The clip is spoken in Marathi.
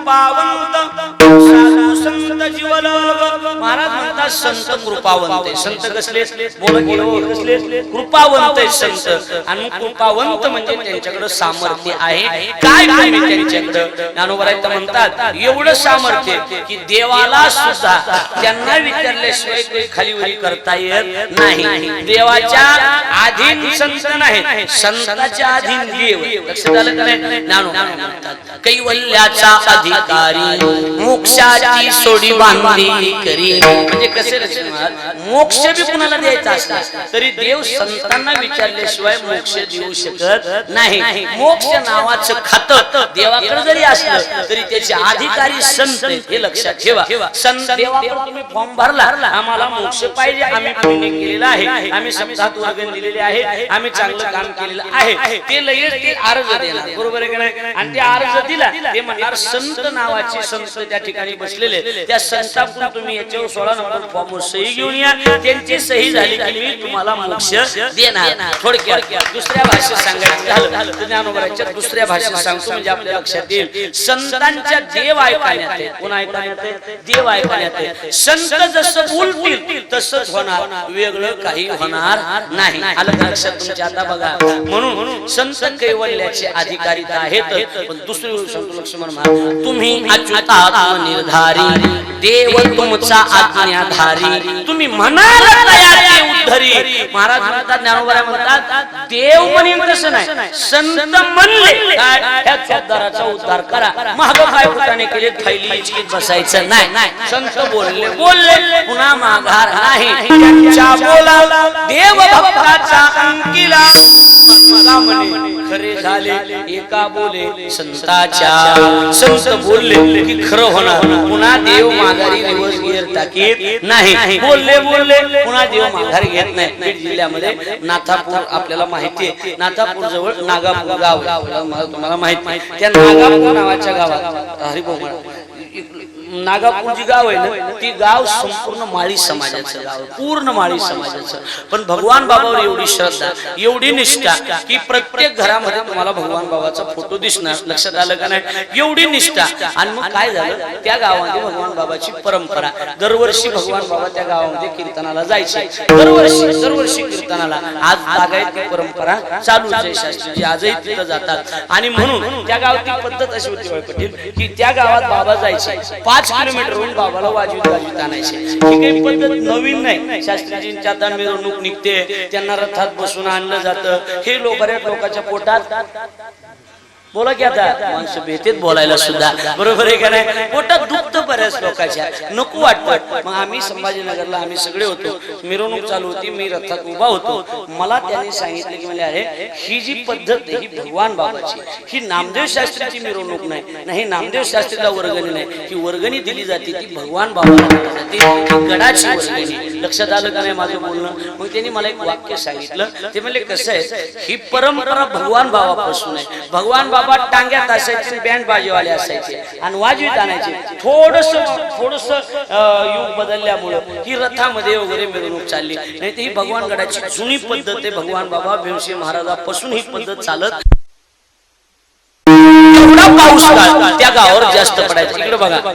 कृपावंत साधू संत जीवलग महाराज म्हणतात संत कृपावंत संत कसले? बोल हो, कृपावंत संत. आणि कृपावंत म्हणजे त्यांच्याकडे सामर्थ्य आहे. काय कमी त्यांच्याकडे? ज्ञानोबरायत म्हणतात एवढं सामर्थ्य की देवाला सुद्धा त्यांना विचारल्याशिवाय काही खालीवरी करता येत नाही. देवाच्या अधीन संत नाही संताच्या अधीन देव. लक्ष झालं का नाही? ज्ञानो म्हणतात कैवल्याचा अधिकारी मोक्षाची सोडी बांधली करी म्हणजे कसे? मोक्ष बी कुणाला द्यायचा असला. तरी देव संतांना विचारल्याशिवाय मोक्ष देऊ शकत नाही. मोक्ष नावाचं खात देवाकडे जरी असलं तरी त्याचे अधिकारी संत हे लक्षात ठेवा. संत देवाकडे तुम्ही फॉर्म भरला आम्हाला मोक्ष पाहिजे आम्ही पुण्य केलेलं आहे. आम्ही सप्ताहात वर्गण दिलेले आहे आम्ही चांगलं काम केलेलं आहे. ते लगेच ते अर्ज देणार. बरोबर आहे का नाही? आणि ते अर्ज दिला ते म्हणणार संत संत नावाचे संत त्या ठिकाणी बसलेले त्या संताकडून तुम्ही याच्यावर सोळा नंबर फॉर्म सही घेऊन या. त्यांची सही झाली की मी तुम्हाला मोक्ष देणार. थोडक्यात दुसऱ्या भाषेत सांगायचं झालं ज्ञानोबराच्या दुसऱ्या भाषेत सांगतो म्हणजे आपल्या लक्षात येईल. संतांच्या देव ऐकण्यात कोण ऐकण्यात देव ऐकण्यात संत जसं बोलतील तसंच होणार. वेगळं काही होणार नाही. आलं लक्षात तुमच्या? आता बघा. म्हणून संत कैवल्याचे अधिकारी आहेत पण दुसरी गोष्ट सांगतो लक्ष्मण महाराज तुम्ही अच्युतात्म निर्धारी देव तुमचा आज्ञाधारी. तुम्ही म्हणाल उद्धरी. महाराज म्हणतात ज्ञानोबरा म्हणतात देव म्हणेन तसं नाही. संत म्हणले. काय? उद्धार करा. महाग काय केले थैली बसायचं नाही. संत बोलले बोलले पुन्हा माघार नाही. त्यांच्या बोला देव भक्ताचा अंकिला. म्हणे खरे झाले एका बोले संताच्या. संत बोलले की खरं होणार पुन्हा देव माघारी दिवस टाकीत नाही. बोलले बोलले पुन्हा देव माघार घेत नाही. बीड जिल्ह्यामध्ये नाथापूर आपल्याला माहिती आहे. नाथापूर जवळ नागापूर गाव तुम्हाला माहिती त्या नागापूर नावाच्या गावात. हरिभोमळा नागापूर जी गाव आहे ना ती गाव संपूर्ण माळी समाजाचं गाव पूर्ण माळी समाजाचं. पण भगवान बाबावर एवढी श्रद्धा एवढी निष्ठा की प्रत्येक घरामध्ये तुम्हाला भगवान बाबाचा फोटो दिसणार लक्षात आलं का नाही? एवढी निष्ठा. आणि मग काय झालं? त्या गावामध्ये भगवान बाबाची परंपरा. दरवर्षी भगवान बाबा त्या गावामध्ये कीर्तनाला जायचे. दरवर्षी दरवर्षी कीर्तनाला. आज बागायती परंपरा चालूच आहे शास्त्रीजी आजही तिथं जातात. आणि म्हणून त्या गावाची पद्धत अशी होती होय की त्या गावात बाबा जायचे. पाच पाच किलोमीटरहून बाबाला वाजवीत वाजवीत ही काही पद्धत नवीन नाही. शास्त्रीजींच्या आता मिरवणूक निघते त्यांना रथात बसून आणलं जातं. हे लोक बऱ्याच लोकांच्या पोटात बोला की आता. माणसं भीतीत बोलायला सुद्धा. बरोबर आहे का नाही? पोटात दुखतं बऱ्याच लोकांच्या. नको वाटत. मग आम्ही संभाजीनगरला आम्ही सगळे होतो. मिरवणूक चालू होती मी रथात उभा होतो. मला त्यांनी सांगितलं की म्हणजे अरे ही जी पद्धत आहे ही भगवान बाबाची. ही नामदेव शास्त्रीची मिरवणूक नाही. नाही नामदेव शास्त्रीला वर्गणी नाही. ही वर्गणी दिली जाते ती भगवान बाबाला दिली जाते. गडाची वर्गणी. लक्षात आलं का नाही माझं बोलणं? मग त्यांनी मला एक वाक्य सांगितलं. ते म्हणले कसं आहे? ही परंपरा भगवान बाबापासून आहे. भगवान बाबा टांग्यात असायचे बँड बाजीवाले असायचे आणि वाजवीत आणायचे. थोडस थोडस युग बदलल्यामुळं ही रथामध्ये वगैरे मिरवणूक चालली. नाही तर ही भगवान गडाची जुनी पद्धत आहे. भगवान बाबा भीमसिंह महाराजापासून ही पद्धत चालत. पाऊस त्या गावावर जास्त पडायचं. इकडे बघा.